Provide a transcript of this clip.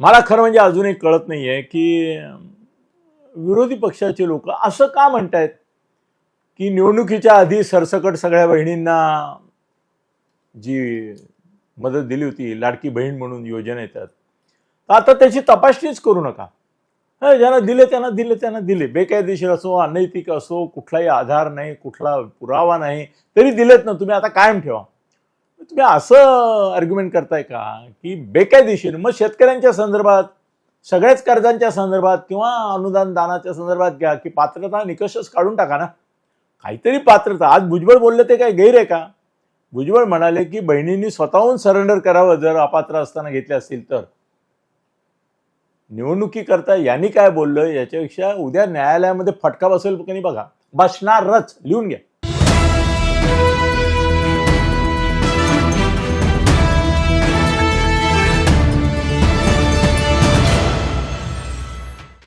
मला खरं म्हणजे अजूनही कळत नाही आहे की विरोधी पक्षाचे लोक असं का म्हणतायत की निवडणुकीच्या आधी सरसकट सगळ्या बहिणींना जी मदत दिली होती लाडकी बहीण म्हणून योजना येतात तर आता त्याची तपासणीच करू नका. ज्यांना दिले त्यांना दिले त्यांना दिले. बेकायदेशीर असो अनैतिक असो कुठलाही आधार नाही कुठला पुरावा नाही तरी दिलेत ना तुम्ही आता कायम ठेवा. तुम्ही असं आर्ग्युमेंट करताय का की बेकायदेशीर? मग शेतकऱ्यांच्या संदर्भात सगळ्याच कर्जांच्या संदर्भात किंवा अनुदान दानाच्या संदर्भात घ्या की पात्रता निकषच काढून टाका ना. काहीतरी पात्रता. आज भुजबळ बोलले ते काय गैर आहे का? भुजबळ म्हणाले की बहिणींनी स्वतःहून सरेंडर करावं जर अपात्र असताना घेतले असतील तर. निवडणुकी करता यांनी काय बोललं? याच्यापेक्षा उद्या न्यायालयामध्ये फटका बसेल की नाही बघा. बसणारच. लिहून घ्या.